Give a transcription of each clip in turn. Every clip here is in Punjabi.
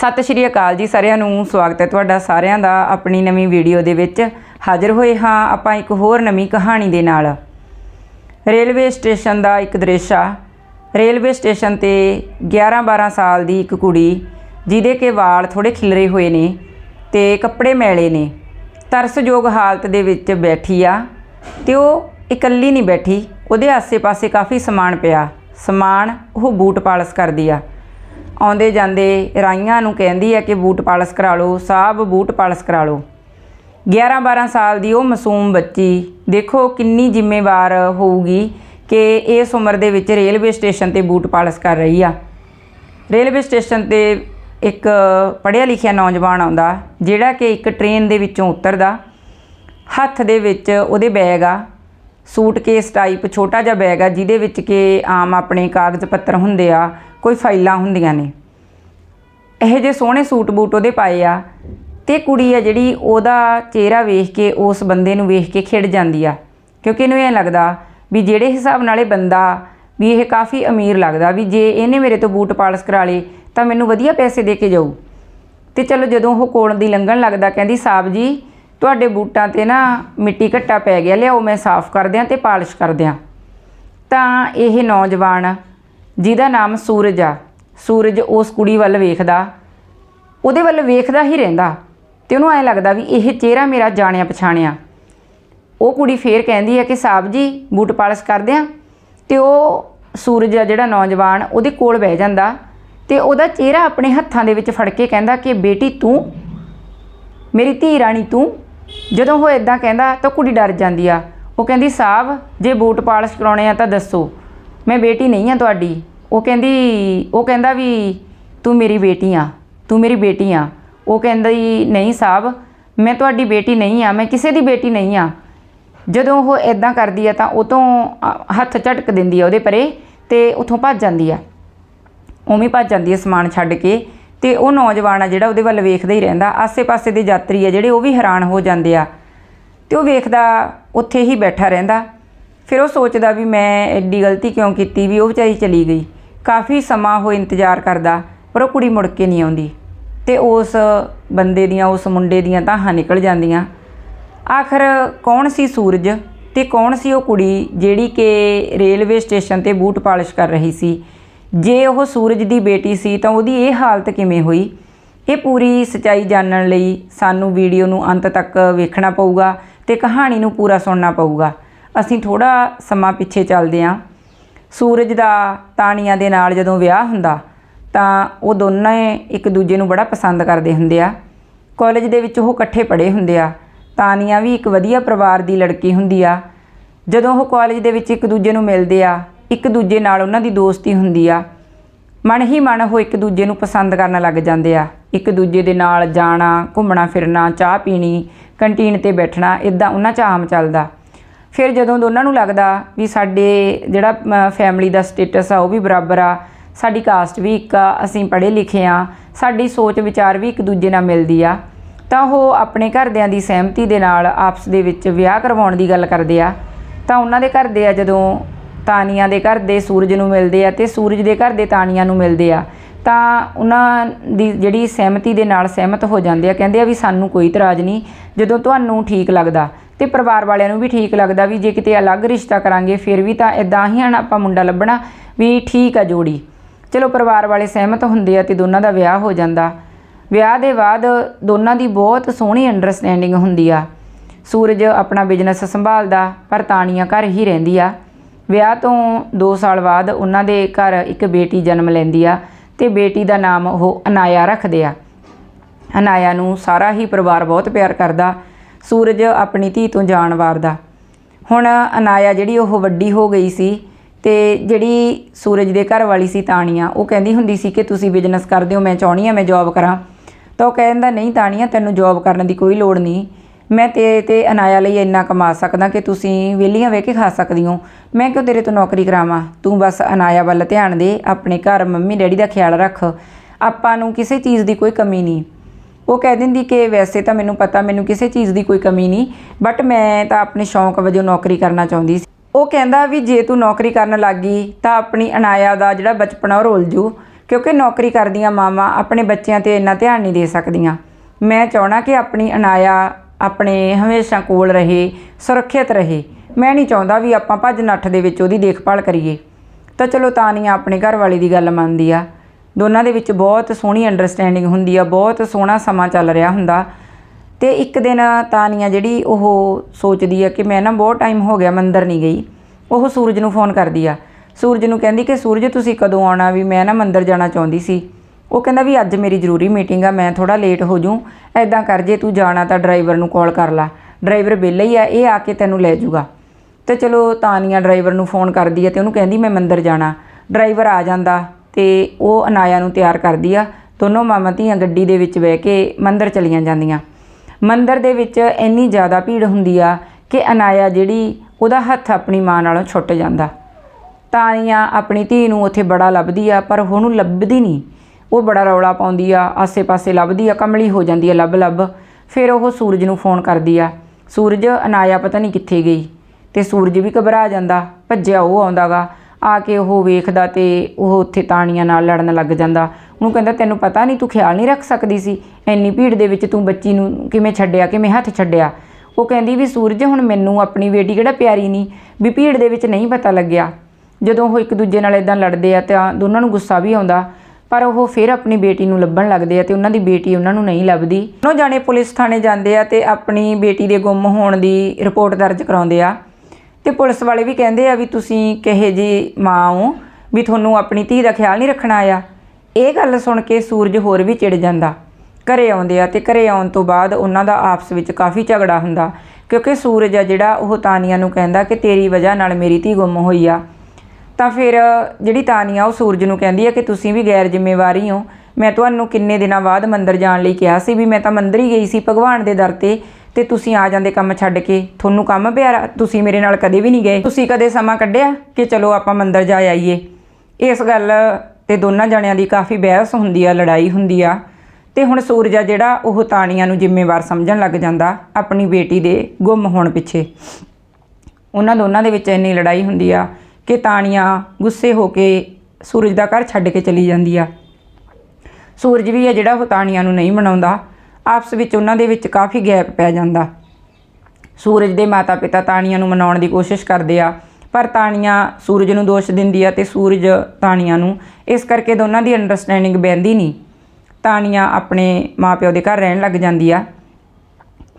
ਸਤਿ ਸ਼੍ਰੀ ਅਕਾਲ ਜੀ ਸਾਰਿਆਂ ਨੂੰ, ਸਵਾਗਤ ਹੈ ਤੁਹਾਡਾ ਸਾਰਿਆਂ ਦਾ ਆਪਣੀ ਨਵੀਂ ਵੀਡੀਓ ਦੇ ਵਿੱਚ। ਹਾਜ਼ਰ ਹੋਏ ਹਾਂ ਆਪਾਂ ਇੱਕ ਹੋਰ ਨਵੀਂ ਕਹਾਣੀ ਦੇ ਨਾਲ। ਰੇਲਵੇ ਸਟੇਸ਼ਨ ਦਾ ਇੱਕ ਦ੍ਰਿਸ਼ ਆ। ਰੇਲਵੇ ਸਟੇਸ਼ਨ ਤੇ 11-12 ਸਾਲ ਦੀ ਇੱਕ ਕੁੜੀ, ਜਿਹਦੇ ਕੇ ਵਾਲ ਥੋੜੇ ਖਿਲਰੇ ਹੋਏ ਨੇ ਤੇ ਕੱਪੜੇ ਮੈਲੇ ਨੇ, ਤਰਸਯੋਗ ਹਾਲਤ ਦੇ ਵਿੱਚ ਬੈਠੀ ਆ ਤੇ ਉਹ ਇਕੱਲੀ ਨਹੀਂ ਬੈਠੀ, ਉਹਦੇ ਆਸੇ-ਪਾਸੇ ਕਾਫੀ ਸਮਾਨ ਪਿਆ। ਸਮਾਨ ਉਹ ਬੂਟ ਪਾਲਸ ਕਰਦੀ ਆ। ਆਉਂਦੇ ਜਾਂਦੇ ਰਾਈਆਂ ਨੂੰ ਕਹਿੰਦੀ ਆ ਕਿ ਬੂਟ ਪਾਲਸ ਕਰਾ ਲਓ ਸਾਹਿਬ ਬੂਟ ਪਾਲਸ ਕਰਾ ਲਓ। 11-12 ਸਾਲ ਦੀ ਉਹ ਮਾਸੂਮ ਬੱਚੀ, ਦੇਖੋ ਕਿੰਨੀ ਜ਼ਿੰਮੇਵਾਰ ਹੋਊਗੀ ਕਿ ਇਸ ਉਮਰ ਦੇ ਵਿੱਚ ਰੇਲਵੇ ਸਟੇਸ਼ਨ ਤੇ ਬੂਟ ਪਾਲਸ ਕਰ ਰਹੀ ਆ। ਰੇਲਵੇ ਸਟੇਸ਼ਨ ਤੇ ਇੱਕ ਪੜ੍ਹਿਆ ਲਿਖਿਆ ਨੌਜਵਾਨ ਆਉਂਦਾ, ਜਿਹੜਾ ਕਿ ਇੱਕ ਟ੍ਰੇਨ ਦੇ ਵਿੱਚੋਂ ਉਤਰਦਾ। ਹੱਥ ਦੇ ਵਿੱਚ ਉਹਦੇ ਬੈਗ ਆ, ਸੂਟਕੇਸ ਟਾਈਪ ਛੋਟਾ ਜਿਹਾ ਬੈਗ ਆ, ਜਿਹਦੇ ਵਿੱਚ ਕਿ ਆਮ ਆਪਣੇ ਕਾਗਜ਼ ਪੱਤਰ ਹੁੰਦੇ ਆ ਕੋਈ ਫਾਈਲਾਂ ਹੁੰਦੀਆਂ ਨੇ। ਇਹ ਜੇ ਸੋਹਣੇ ਸੂਟ ਬੂਟ ਉਹਦੇ ਪਾਏ ਆ, ਤੇ ਕੁੜੀ ਆ ਜਿਹੜੀ ਉਹਦਾ ਚਿਹਰਾ ਵੇਖ ਕੇ, ਉਸ ਬੰਦੇ ਨੂੰ ਵੇਖ ਕੇ ਖਿੜ ਜਾਂਦੀ ਆ। ਕਿਉਂਕਿ ਇਹਨੂੰ ਇਹ ਲੱਗਦਾ ਵੀ ਜਿਹੜੇ ਹਿਸਾਬ ਨਾਲ ਇਹ ਬੰਦਾ, ਵੀ ਇਹ ਕਾਫੀ ਅਮੀਰ ਲੱਗਦਾ, ਵੀ ਜੇ ਇਹਨੇ ਮੇਰੇ ਤੋਂ ਬੂਟ ਪਾਲਿਸ਼ ਕਰਾ ਲਏ, ਤਾਂ ਮੈਨੂੰ ਵਧੀਆ ਪੈਸੇ ਦੇ ਕੇ ਜਾਊ। ਤੇ ਚਲੋ ਜਦੋਂ ਉਹ ਕੋਣ ਦੀ ਲੰਘਣ ਲੱਗਦਾ, ਕਹਿੰਦੀ ਸਾਹਿਬ ਜੀ, ਤੁਹਾਡੇ ਬੂਟਾਂ ਤੇ ਨਾ ਮਿੱਟੀ ਘੱਟਾ ਪੈ ਗਿਆ, ਲਿਆਓ, ਮੈਂ ਸਾਫ਼ ਕਰ ਦਿਆਂ ਤੇ ਪਾਲਿਸ਼ ਕਰ ਦਿਆਂ। ਤਾਂ ਇਹ ਨੌਜਵਾਨ ਜਿਹਦਾ ਨਾਮ ਸੂਰਜ ਆ। ਸੂਰਜ ਉਸ ਕੁੜੀ ਵੱਲ ਵੇਖਦਾ। ਉਹਦੇ ਵੱਲ ਵੇਖਦਾ ਹੀ ਰਹਿੰਦਾ। ਤੇ ਉਹਨੂੰ ਐ ਲੱਗਦਾ ਵੀ ਇਹ ਚਿਹਰਾ ਮੇਰਾ ਜਾਣਿਆ ਪਛਾਣਿਆ ਉਹ ਕੁੜੀ ਫੇਰ ਕਹਿੰਦੀ ਹੈ ਕਿ ਸਾਹਿਬ ਜੀ, ਬੂਟ ਪਾਲਿਸ਼ ਕਰ ਦਿਆਂ ਤੇ ਉਹ ਸੂਰਜ ਆ ਜਿਹੜਾ ਨੌਜਵਾਨ, ਉਹਦੇ ਕੋਲ ਬਹਿ ਜਾਂਦਾ। ਤੇ ਉਹਦਾ ਚਿਹਰਾ ਆਪਣੇ ਹੱਥਾਂ ਦੇ ਵਿੱਚ ਫੜ ਕੇ ਕਹਿੰਦਾ ਕਿ ਬੇਟੀ ਤੂੰ, ਮੇਰੀ ਧੀ ਰਾਣੀ ਤੂੰ। ਜਦੋਂ ਉਹ ਇਦਾਂ ਕਹਿੰਦਾ ਤਾਂ ਕੁੜੀ ਡਰ ਜਾਂਦੀ ਆ। ਉਹ ਕਹਿੰਦੀ ਸਾਹਿਬ ਜੇ ਬੂਟ ਪਾਲਿਸ਼ ਕਰਾਉਣੇ ਆ ਤਾਂ ਦੱਸੋ। ਮੈਂ ਬੇਟੀ ਨਹੀਂ ਆ ਤੁਹਾਡੀ। ਉਹ ਕਹਿੰਦੀ, ਉਹ ਕਹਿੰਦਾ ਵੀ ਤੂੰ ਮੇਰੀ ਬੇਟੀ ਆ, ਤੂੰ ਮੇਰੀ ਬੇਟੀ ਆ। ਉਹ ਕਹਿੰਦੀ, ਨਹੀਂ ਸਾਹਿਬ, ਮੈਂ ਤੁਹਾਡੀ ਬੇਟੀ ਨਹੀਂ ਆ, ਮੈਂ ਕਿਸੇ ਦੀ ਬੇਟੀ ਨਹੀਂ ਆ। ਜਦੋਂ ਉਹ ਇਦਾਂ ਕਰਦੀ ਆ ਤਾਂ ਉਹ ਤੋਂ ਹੱਥ ਝਟਕ ਦਿੰਦੀ ਆ ਉਹਦੇ ਪਰੇ ਤੇ ਉੱਥੋਂ ਭੱਜ ਜਾਂਦੀ ਆ। ਉਵੇਂ ਭੱਜ ਜਾਂਦੀ ਆ ਸਮਾਨ ਛੱਡ ਕੇ ਤੇ ਉਹ ਨੌਜਵਾਨ ਆ ਜਿਹੜਾ ਉਹਦੇ ਵੱਲ ਵੇਖਦਾ ਹੀ ਰਹਿੰਦਾ। ਆਸੇ-ਪਾਸੇ ਦੇ ਯਾਤਰੀ ਆ ਜਿਹੜੇ ਉਹ ਵੀ ਹੈਰਾਨ ਹੋ ਜਾਂਦੇ ਆ ਤੇ ਉਹ ਵੇਖਦਾ, ਉੱਥੇ ਹੀ ਬੈਠਾ ਰਹਿੰਦਾ। ਫਿਰ ਉਹ ਸੋਚਦਾ ਵੀ ਮੈਂ ਐਡੀ ਗਲਤੀ ਕਿਉਂ ਕੀਤੀ ਵੀ ਉਹ ਵਿਚਾਰੀ ਚਲੀ ਗਈ। ਕਾਫੀ ਸਮਾਂ ਉਹ ਇੰਤਜ਼ਾਰ ਕਰਦਾ, ਪਰ ਉਹ ਕੁੜੀ ਮੁੜ ਕੇ ਨਹੀਂ ਆਉਂਦੀ। ਤੇ ਉਸ ਬੰਦੇ ਦੀਆਂ, ਉਸ ਮੁੰਡੇ ਦੀਆਂ ਤਾਹਾਂ ਨਿਕਲ ਜਾਂਦੀਆਂ। ਆਖਰ ਕੌਣ ਸੀ ਸੂਰਜ ਤੇ ਕੌਣ ਸੀ ਉਹ ਕੁੜੀ ਜਿਹੜੀ ਕਿ ਰੇਲਵੇ ਸਟੇਸ਼ਨ ਤੇ ਬੂਟ ਪਾਲਿਸ਼ ਕਰ ਰਹੀ ਸੀ? ਜੇ ਉਹ ਸੂਰਜ ਦੀ ਬੇਟੀ ਸੀ ਤਾਂ ਉਹਦੀ ਇਹ ਹਾਲਤ ਕਿਵੇਂ ਹੋਈ? ਇਹ ਪੂਰੀ ਸਚਾਈ ਜਾਣਨ ਲਈ ਸਾਨੂੰ ਵੀਡੀਓ ਨੂੰ ਅੰਤ ਤੱਕ ਵੇਖਣਾ ਪਊਗਾ ਤੇ ਕਹਾਣੀ ਨੂੰ ਪੂਰਾ ਸੁਣਨਾ ਪਊਗਾ। ਅਸੀਂ ਥੋੜਾ ਸਮਾਂ ਪਿੱਛੇ ਚੱਲਦੇ ਹਾਂ। ਸੂਰਜ ਦਾ ਤਾਣੀਆਂ ਦੇ ਨਾਲ ਜਦੋਂ ਵਿਆਹ ਹੁੰਦਾ, ਤਾਂ ਉਹ ਦੋਨੇ ਇੱਕ ਦੂਜੇ ਨੂੰ ਬੜਾ ਪਸੰਦ ਕਰਦੇ ਹੁੰਦੇ ਆ। ਕਾਲਜ ਦੇ ਵਿੱਚ ਉਹ ਇਕੱਠੇ ਪੜ੍ਹੇ ਹੁੰਦੇ ਆ। ਤਾਨੀਆਂ ਵੀ ਇੱਕ ਵਧੀਆ ਪਰਿਵਾਰ ਦੀ ਲੜਕੀ ਹੁੰਦੀ ਆ। ਜਦੋਂ ਉਹ ਕਾਲਜ ਦੇ ਵਿੱਚ ਇੱਕ ਦੂਜੇ ਨੂੰ ਮਿਲਦੇ ਆ, ਇੱਕ ਦੂਜੇ ਨਾਲ ਉਹਨਾਂ ਦੀ ਦੋਸਤੀ ਹੁੰਦੀ ਆ। ਮਨ ਹੀ ਮਨ ਉਹ ਇੱਕ ਦੂਜੇ ਨੂੰ ਪਸੰਦ ਕਰਨ ਲੱਗ ਜਾਂਦੇ ਆ। ਇੱਕ ਦੂਜੇ ਦੇ ਨਾਲ ਜਾਣਾ, ਘੁੰਮਣਾ ਫਿਰਨਾ, ਚਾਹ ਪੀਣੀ, ਕੰਟੀਨ ਤੇ ਬੈਠਣਾ ਇਦਾਂ ਉਹਨਾਂ 'ਚ ਆਮ ਚੱਲਦਾ। ਫਿਰ ਜਦੋਂ ਦੋਨਾਂ ਨੂੰ ਲੱਗਦਾ ਵੀ ਸਾਡੇ ਜਿਹੜਾ ਫੈਮਿਲੀ ਦਾ ਸਟੇਟਸ ਆ, ਉਹ ਵੀ ਬਰਾਬਰ ਆ, ਸਾਡੀ ਕਾਸਟ ਵੀ ਇੱਕ ਆ, ਅਸੀਂ ਪੜ੍ਹੇ ਲਿਖੇ ਆ, ਸਾਡੀ ਸੋਚ ਵਿਚਾਰ ਵੀ ਇੱਕ ਦੂਜੇ ਨਾਲ ਮਿਲਦੀ ਆ, ਤਾਂ ਉਹ ਆਪਣੇ ਘਰਦਿਆਂ ਦੀ ਸਹਿਮਤੀ ਦੇ ਨਾਲ ਆਪਸ ਦੇ ਵਿੱਚ ਵਿਆਹ ਕਰਵਾਉਣ ਦੀ ਗੱਲ ਕਰਦੇ ਆ। ਤਾਂ ਉਹਨਾਂ ਦੇ ਘਰ ਦੇ ਆ ਜਦੋਂ ਤਾਨੀਆਂ ਦੇ ਘਰ ਦੇ ਸੂਰਜ ਨੂੰ ਮਿਲਦੇ ਆ ਤੇ ਸੂਰਜ ਦੇ ਘਰ ਦੇ ਤਾਨੀਆਂ ਨੂੰ ਮਿਲਦੇ ਆ, ਤਾਂ ਉਹਨਾਂ ਦੀ ਜਿਹੜੀ ਸਹਿਮਤੀ ਦੇ ਨਾਲ ਸਹਿਮਤ ਹੋ ਜਾਂਦੇ ਆ, ਕਹਿੰਦੇ ਆ ਵੀ ਸਾਨੂੰ ਕੋਈ ਇਤਰਾਜ਼ ਨਹੀਂ, ਜਦੋਂ ਤੁਹਾਨੂੰ ਠੀਕ ਲੱਗਦਾ ਤੇ ਪਰਿਵਾਰ ਵਾਲਿਆਂ ਨੂੰ ਵੀ ਠੀਕ ਲੱਗਦਾ ਵੀ ਜੇ ਕਿਤੇ ਅਲੱਗ ਰਿਸ਼ਤਾ ਕਰਾਂਗੇ, ਫਿਰ ਵੀ ਤਾਂ ਇਦਾਂ ਹੀ ਹਨ ਆਪਾਂ ਮੁੰਡਾ ਲੱਭਣਾ ਵੀ ਠੀਕ ਆ ਜੋੜੀ। ਚਲੋ ਪਰਿਵਾਰ ਵਾਲੇ ਸਹਿਮਤ ਹੁੰਦੇ ਆ ਤੇ ਦੋਨਾਂ ਦਾ ਵਿਆਹ ਹੋ ਜਾਂਦਾ। ਵਿਆਹ ਦੇ ਬਾਅਦ ਦੋਨਾਂ ਦੀ ਬਹੁਤ ਸੋਹਣੀ ਅੰਡਰਸਟੈਂਡਿੰਗ ਹੁੰਦੀ ਆ। ਸੂਰਜ ਆਪਣਾ ਬਿਜ਼ਨਸ ਸੰਭਾਲਦਾ, ਪਰ ਤਾਨੀਆਂ ਘਰ ਹੀ ਰਹਿੰਦੀ ਆ। ਵਿਆਹ ਤੋਂ 2 ਸਾਲ ਬਾਅਦ ਉਹਨਾਂ ਦੇ ਘਰ ਇੱਕ ਬੇਟੀ ਜਨਮ ਲੈਂਦੀ ਆ ਤੇ ਬੇਟੀ ਦਾ ਨਾਮ ਉਹ ਅਨਾਇਆ ਰੱਖਦੇ ਆ। ਅਨਾਇਆ ਨੂੰ ਸਾਰਾ ਹੀ ਪਰਿਵਾਰ ਬਹੁਤ ਪਿਆਰ ਕਰਦਾ। ਸੂਰਜ ਆਪਣੀ ਧੀ ਤੋਂ ਜਾਣ ਵਾਰਦਾ। ਹੁਣ ਅਨਾਇਆ ਜਿਹੜੀ ਉਹ ਵੱਡੀ ਹੋ ਗਈ ਸੀ ਤੇ ਜਿਹੜੀ ਸੂਰਜ ਦੇ ਘਰ ਵਾਲੀ ਸੀ ਤਾਣੀਆਂ, ਉਹ ਕਹਿੰਦੀ ਹੁੰਦੀ ਸੀ ਕਿ ਤੁਸੀਂ ਬਿਜ਼ਨਸ ਕਰਦੇ ਹੋ, ਮੈਂ ਚਾਹਣੀ ਆ ਮੈਂ ਜੌਬ ਕਰਾਂ। ਤਾਂ ਉਹ ਕਹਿੰਦਾ, ਨਹੀਂ ਤਾਣੀਆਂ, ਤੈਨੂੰ ਜੌਬ ਕਰਨ ਦੀ ਕੋਈ ਲੋੜ ਨਹੀਂ। ਮੈਂ ਤੇਰੇ ਤੇ ਅਨਾਇਆ ਲਈ ਇੰਨਾ ਕਮਾ ਸਕਦਾ ਕਿ ਤੁਸੀਂ ਵਿਹਲੀਆਂ ਵੇਖ ਕੇ ਖਾ ਸਕਦੀ ਹੋ। ਮੈਂ ਕਿਉਂ ਤੇਰੇ ਤੋਂ ਨੌਕਰੀ ਕਰਾਵਾਂ? ਤੂੰ ਬਸ ਅਨਾਇਆ ਵੱਲ ਧਿਆਨ ਦੇ, ਆਪਣੇ ਘਰ ਮੰਮੀ ਡੈਡੀ ਦਾ ਖਿਆਲ ਰੱਖ। ਆਪਾਂ ਨੂੰ ਕਿਸੇ ਚੀਜ਼ ਦੀ ਕੋਈ ਕਮੀ ਨਹੀਂ। ਉਹ ਕਹਿ ਦਿੰਦੀ ਕਿ ਵੈਸੇ ਤਾਂ ਮੈਨੂੰ ਪਤਾ, ਮੈਨੂੰ ਕਿਸੇ ਚੀਜ਼ ਦੀ ਕੋਈ ਕਮੀ ਨਹੀਂ ਬਟ ਮੈਂ ਤਾਂ ਆਪਣੇ ਸ਼ੌਂਕ ਵਜੋਂ ਨੌਕਰੀ ਕਰਨਾ ਚਾਹੁੰਦੀ ਸੀ। ਉਹ ਕਹਿੰਦਾ ਵੀ ਜੇ ਤੂੰ ਨੌਕਰੀ ਕਰਨ ਲੱਗੀ ਤਾਂ ਆਪਣੀ ਅਨਾਇਆ ਦਾ ਜਿਹੜਾ ਬਚਪਨਾ ਉਹ ਰੁੱਲ ਜੂ, ਕਿਉਂਕਿ ਨੌਕਰੀ ਕਰਦੀਆਂ ਮਾਵਾਂ ਆਪਣੇ ਬੱਚਿਆਂ ਤੇ ਇੰਨਾ ਧਿਆਨ ਨਹੀਂ ਦੇ ਸਕਦੀਆਂ। ਮੈਂ ਚਾਹਣਾ ਕਿ ਆਪਣੀ ਅਨਾਇਆ ਆਪਣੇ ਹਮੇਸ਼ਾ ਕੋਲ ਰਹੇ, ਸੁਰੱਖਿਅਤ ਰਹੇ। ਮੈਂ ਨਹੀਂ ਚਾਹੁੰਦਾ ਵੀ ਆਪਾਂ ਭੱਜ ਨੱਠ ਦੇ ਵਿੱਚ ਉਹਦੀ ਦੇਖਭਾਲ ਕਰੀਏ। ਤਾਂ ਚਲੋ ਤਾਨੀਆ ਆਪਣੇ ਘਰ ਵਾਲੀ ਦੀ ਗੱਲ ਮੰਨਦੀ ਆ। ਦੋਨਾਂ ਦੇ ਵਿੱਚ ਬਹੁਤ ਸੋਹਣੀ ਅੰਡਰਸਟੈਂਡਿੰਗ ਹੁੰਦੀ ਆ, ਬਹੁਤ ਸੋਹਣਾ ਸਮਾਂ ਚੱਲ ਰਿਹਾ ਹੁੰਦਾ। ਤੇ ਇੱਕ ਦਿਨ ਤਾਨੀਆ ਜਿਹੜੀ ਉਹ ਸੋਚਦੀ ਆ ਕਿ ਮੈਂ ਨਾ ਬਹੁਤ ਟਾਈਮ ਹੋ ਗਿਆ, ਮੰਦਰ ਨਹੀਂ ਗਈ। ਉਹ ਸੂਰਜ ਨੂੰ ਫੋਨ ਕਰਦੀ ਆ। ਸੂਰਜ ਨੂੰ ਕਹਿੰਦੀ ਕਿ ਸੂਰਜ ਤੁਸੀਂ ਕਦੋਂ ਆਉਣਾ ਵੀ ਮੈਂ ਨਾ ਮੰਦਰ ਜਾਣਾ ਚਾਹੁੰਦੀ ਸੀ। ਉਹ ਕਹਿੰਦਾ ਵੀ ਅੱਜ ਮੇਰੀ ਜ਼ਰੂਰੀ ਮੀਟਿੰਗ ਆ, ਮੈਂ ਥੋੜਾ ਲੇਟ ਹੋ ਜੂ ਐਦਾਂ ਕਰ, ਜੇ ਤੂੰ ਜਾਣਾ ਤਾਂ ਡਰਾਈਵਰ ਨੂੰ ਕਾਲ ਕਰ ਲਾ। ਡਰਾਈਵਰ ਵਿਹਲਾ ਹੀ ਆ, ਇਹ ਆ ਕੇ ਤੈਨੂੰ ਲੈ ਜਾਊਗਾ। ਤੇ ਚਲੋ ਤਾਨੀਆ ਡਰਾਈਵਰ ਨੂੰ ਫੋਨ ਕਰਦੀ ਹੈ ਤੇ ਉਹਨੂੰ ਕਹਿੰਦੀ ਮੈਂ ਮੰਦਰ ਜਾਣਾ। ਡਰਾਈਵਰ ਆ ਜਾਂਦਾ। ਤੇ ਉਹ ਅਨਾਇਆ ਨੂੰ ਤਿਆਰ ਕਰਦੀ ਆ। ਦੋਨੋਂ ਮਾਮਾ ਧੀਆਂ ਗੱਡੀ ਦੇ ਵਿੱਚ ਬਹਿ ਕੇ ਮੰਦਰ ਚਲੀਆਂ ਜਾਂਦੀਆਂ। ਮੰਦਰ ਦੇ ਵਿੱਚ ਇੰਨੀ ਜ਼ਿਆਦਾ ਭੀੜ ਹੁੰਦੀ ਆ ਕਿ ਅਨਾਇਆ ਜਿਹੜੀ ਉਹਦਾ ਹੱਥ ਆਪਣੀ ਮਾਂ ਨਾਲੋਂ ਛੁੱਟ ਜਾਂਦਾ। ਤਾਈਆਂ ਆਪਣੀ ਧੀ ਨੂੰ ਉੱਥੇ ਬੜਾ ਲੱਭਦੀ ਆ, ਪਰ ਉਹਨੂੰ ਲੱਭਦੀ ਨਹੀਂ। ਉਹ ਬੜਾ ਰੌਲਾ ਪਾਉਂਦੀ ਆ, ਆਸੇ-ਪਾਸੇ ਲੱਭਦੀ ਆ ਕਮਲੀ ਹੋ ਜਾਂਦੀ ਆ ਲੱਭ ਲੱਭ ਫਿਰ ਉਹ ਸੂਰਜ ਨੂੰ ਫੋਨ ਕਰਦੀ ਆ। ਸੂਰਜ, ਅਨਾਇਆ ਪਤਾ ਨਹੀਂ ਕਿੱਥੇ ਗਈ ਤੇ ਸੂਰਜ ਵੀ ਘਬਰਾ ਜਾਂਦਾ। ਭੱਜਿਆ ਉਹ ਆਉਂਦਾਗਾ ਆ ਕੇ ਉਹ ਵੇਖਦਾ ਤੇ ਉਹ ਉੱਥੇ ਤਾਣੀਆਂ ਨਾਲ ਲੜਨ ਲੱਗ ਜਾਂਦਾ। ਉਹਨੂੰ ਕਹਿੰਦਾ, ਤੈਨੂੰ ਪਤਾ ਨਹੀਂ ਤੂੰ ਖਿਆਲ ਨਹੀਂ ਰੱਖ ਸਕਦੀ ਸੀ। ਇੰਨੀ ਭੀੜ ਦੇ ਵਿੱਚ ਤੂੰ ਬੱਚੀ ਨੂੰ ਕਿਵੇਂ ਛੱਡਿਆ, ਕਿਵੇਂ ਹੱਥ ਛੱਡਿਆ? ਉਹ ਕਹਿੰਦੀ ਵੀ, ਸੂਰਜ ਹੁਣ ਮੈਨੂੰ ਆਪਣੀ ਬੇਟੀ ਕਿਹੜਾ ਪਿਆਰੀ ਨਹੀਂ ਵੀ ਭੀੜ ਦੇ ਵਿੱਚ ਨਹੀਂ ਪਤਾ ਲੱਗਿਆ। ਜਦੋਂ ਉਹ ਇੱਕ ਦੂਜੇ ਨਾਲ ਇਦਾਂ ਲੜਦੇ ਆ ਤਾਂ ਦੋਨਾਂ ਨੂੰ ਗੁੱਸਾ ਵੀ ਆਉਂਦਾ, ਪਰ ਉਹ ਫਿਰ ਆਪਣੀ ਬੇਟੀ ਨੂੰ ਲੱਭਣ ਲੱਗਦੇ ਆ ਤੇ ਉਹਨਾਂ ਦੀ ਬੇਟੀ ਉਹਨਾਂ ਨੂੰ ਨਹੀਂ ਲੱਭਦੀ। ਦੋਨੋਂ ਜਾਣੇ ਪੁਲਿਸ ਥਾਣੇ ਜਾਂਦੇ ਆ ਤੇ ਆਪਣੀ ਬੇਟੀ ਦੇ ਗੁੰਮ ਹੋਣ ਦੀ ਰਿਪੋਰਟ ਦਰਜ ਕਰਾਉਂਦੇ ਆ। ਤੇ ਪੁਲਿਸ ਵਾਲੇ ਵੀ ਕਹਿੰਦੇ ਆ ਵੀ ਤੁਸੀਂ ਕਿਹੇ ਜੀ ਮਾਂ ਹੋ, ਵੀ ਤੁਹਾਨੂੰ ਆਪਣੀ ਧੀ ਦਾ ਖਿਆਲ ਨਹੀਂ ਰੱਖਣਾ ਆਇਆ। ਇਹ ਗੱਲ ਸੁਣ ਕੇ ਸੂਰਜ ਹੋਰ ਵੀ ਚਿੜ ਜਾਂਦਾ। ਘਰੇ ਆਉਂਦੇ ਆ ਤੇ ਘਰੇ ਆਉਣ ਤੋਂ ਬਾਅਦ ਉਹਨਾਂ ਦਾ ਆਪਸ ਵਿੱਚ ਕਾਫੀ ਝਗੜਾ ਹੁੰਦਾ, ਕਿਉਂਕਿ ਸੂਰਜ ਆ ਜਿਹੜਾ ਉਹ ਤਾਨੀਆ ਨੂੰ ਕਹਿੰਦਾ ਕਿ ਤੇਰੀ ਵਜ੍ਹਾ ਨਾਲ ਮੇਰੀ ਧੀ ਗੁੰਮ ਹੋਈ ਆ। ਤਾਂ ਫਿਰ ਜਿਹੜੀ ਤਾਨੀਆ ਉਹ ਸੂਰਜ ਨੂੰ ਕਹਿੰਦੀ ਆ ਕਿ ਤੁਸੀਂ ਵੀ ਗੈਰ ਜ਼ਿੰਮੇਵਾਰੀ ਹੋ। ਮੈਂ ਤੁਹਾਨੂੰ ਕਿੰਨੇ ਦਿਨਾਂ ਬਾਅਦ ਮੰਦਰ ਜਾਣ ਲਈ ਕਿਹਾ ਸੀ ਵੀ ਮੈਂ ਤਾਂ ਮੰਦਰ ਹੀ ਗਈ ਸੀ ਭਗਵਾਨ ਦੇ ਦਰ ਤੇ ਤੇ ਤੁਸੀਂ ਆ ਜਾਂਦੇ ਕੰਮ ਛੱਡ ਕੇ। ਤੁਹਾਨੂੰ ਕੰਮ ਪਿਆਰਾ, ਤੁਸੀਂ ਮੇਰੇ ਨਾਲ ਕਦੇ ਵੀ ਨਹੀਂ ਗਏ। ਤੁਸੀਂ ਕਦੇ ਸਮਾਂ ਕੱਢਿਆ ਕਿ ਚਲੋ ਆਪਾਂ ਮੰਦਰ ਜਾ ਆਈਏ? ਇਸ ਗੱਲ ਤੇ ਦੋਨਾਂ ਜਣਿਆਂ ਦੀ ਕਾਫੀ ਬਹਿਸ ਹੁੰਦੀ ਆ, ਲੜਾਈ ਹੁੰਦੀ ਆ। ਤੇ ਹੁਣ ਸੂਰਜ ਆ ਜਿਹੜਾ, ਉਹ ਤਾਣੀਆਂ ਨੂੰ ਜ਼ਿੰਮੇਵਾਰ ਸਮਝਣ ਲੱਗ ਜਾਂਦਾ, ਆਪਣੀ ਬੇਟੀ ਦੇ ਗੁੰਮ ਹੋਣ ਪਿੱਛੇ। ਉਹਨਾਂ ਦੋਨਾਂ ਦੇ ਵਿੱਚ ਇੰਨੀ ਲੜਾਈ ਹੁੰਦੀ ਆ ਕਿ ਤਾਣੀਆਂ ਗੁੱਸੇ ਹੋ ਕੇ ਸੂਰਜ ਦਾ ਘਰ ਛੱਡ ਕੇ ਚਲੀ ਜਾਂਦੀ ਆ। ਸੂਰਜ ਵੀ ਹੈ ਜਿਹੜਾ ਉਹ ਤਾਣੀਆਂ ਨੂੰ ਨਹੀਂ ਮਨਾਉਂਦਾ। ਆਪਸ ਵਿੱਚ ਉਹਨਾਂ ਦੇ ਵਿੱਚ ਕਾਫੀ ਗੈਪ ਪੈ ਜਾਂਦਾ। ਸੂਰਜ ਦੇ ਮਾਤਾ-ਪਿਤਾ ਤਾਣੀਆਂ ਨੂੰ ਮਨਾਉਣ ਦੀ ਕੋਸ਼ਿਸ਼ ਕਰਦੇ ਆ, ਪਰ ਤਾਣੀਆਂ ਸੂਰਜ ਨੂੰ ਦੋਸ਼ ਦਿੰਦੀ ਆ ਤੇ ਸੂਰਜ ਤਾਣੀਆਂ ਨੂੰ, ਇਸ ਕਰਕੇ ਦੋਨਾਂ ਦੀ ਅੰਡਰਸਟੈਂਡਿੰਗ ਬੈਂਦੀ ਨਹੀਂ। ਤਾਣੀਆਂ ਆਪਣੇ ਮਾਪਿਓ ਦੇ ਘਰ ਰਹਿਣ ਲੱਗ ਜਾਂਦੀ ਆ।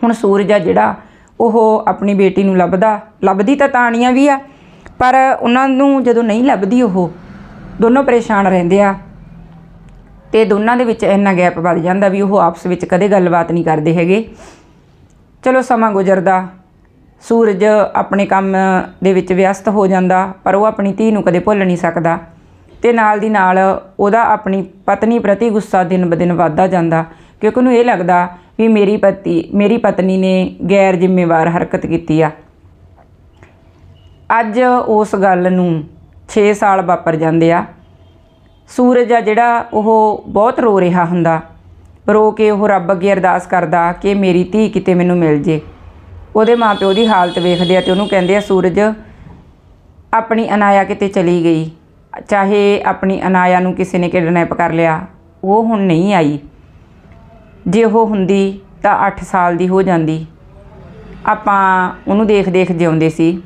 ਹੁਣ ਸੂਰਜ ਆ ਜਿਹੜਾ, ਉਹ ਆਪਣੀ ਬੇਟੀ ਨੂੰ ਲੱਭਦਾ, ਲੱਭਦੀ ਤਾਂ ਤਾਣੀਆਂ ਵੀ ਆ, ਪਰ ਉਹਨਾਂ ਨੂੰ ਜਦੋਂ ਨਹੀਂ ਲੱਭਦੀ ਉਹ, ਦੋਨੋਂ ਪਰੇਸ਼ਾਨ ਰਹਿੰਦੇ ਆ। ਤੇ ਦੋਨਾਂ ਦੇ ਵਿੱਚ ਇੰਨਾ ਗੈਪ ਵੱਧ ਜਾਂਦਾ ਵੀ ਉਹ ਆਪਸ ਵਿੱਚ ਕਦੇ ਗੱਲਬਾਤ ਨਹੀਂ ਕਰਦੇ ਹੈਗੇ। ਚਲੋ ਸਮਾਂ ਗੁਜ਼ਰਦਾ, ਸੂਰਜ ਆਪਣੇ ਕੰਮ ਦੇ ਵਿੱਚ ਵਿਅਸਤ ਹੋ ਜਾਂਦਾ, ਪਰ ਉਹ ਆਪਣੀ ਧੀ ਨੂੰ ਕਦੇ ਭੁੱਲ ਨਹੀਂ ਸਕਦਾ। ਤੇ ਨਾਲ ਦੀ ਨਾਲ ਉਹਦਾ ਆਪਣੀ ਪਤਨੀ ਪ੍ਰਤੀ ਗੁੱਸਾ ਦਿਨ ਬ ਦਿਨ ਵੱਧਦਾ ਜਾਂਦਾ, ਕਿਉਂਕਿ ਉਹਨੂੰ ਇਹ ਲੱਗਦਾ ਵੀ ਮੇਰੀ ਪਤੀ, ਮੇਰੀ ਪਤਨੀ ਨੇ ਗੈਰ ਜ਼ਿੰਮੇਵਾਰ ਹਰਕਤ ਕੀਤੀ ਆ। ਅੱਜ ਉਸ ਗੱਲ ਨੂੰ 6 ਸਾਲ ਵਾਪਰ ਜਾਂਦੇ ਆ। ਸੂਰਜ ਆ ਜਿਹੜਾ ਉਹ ਬਹੁਤ ਰੋ ਰਿਹਾ ਹੁੰਦਾ। ਰੋ ਕੇ ਉਹ ਰੱਬ ਅੱਗੇ ਅਰਦਾਸ ਕਰਦਾ ਕਿ ਮੇਰੀ ਧੀ ਕਿਤੇ ਮੈਨੂੰ ਮਿਲ ਜੇ। ਉਹਦੇ ਮਾਪਿਓ ਦੀ ਹਾਲਤ ਵੇਖਦੇ ਆ ਤੇ ਉਹਨੂੰ ਕਹਿੰਦੇ ਆ, ਸੂਰਜ, ਆਪਣੀ ਅਨਾਇਆ ਕਿਤੇ ਚਲੀ ਗਈ। ਚਾਹੇ ਆਪਣੀ ਅਨਾਇਆ ਨੂੰ ਕਿਸੇ ਨੇ ਕਿਡਨੈਪ ਕਰ ਲਿਆ, ਉਹ ਹੁਣ ਨਹੀਂ ਆਈ। ਜੇ ਉਹ ਹੁੰਦੀ ਤਾਂ 8 ਸਾਲ ਦੀ ਹੋ ਜਾਂਦੀ। ਆਪਾਂ ਉਹਨੂੰ ਦੇਖ ਦੇਖ ਜਿਉਂਦੇ ਸੀ।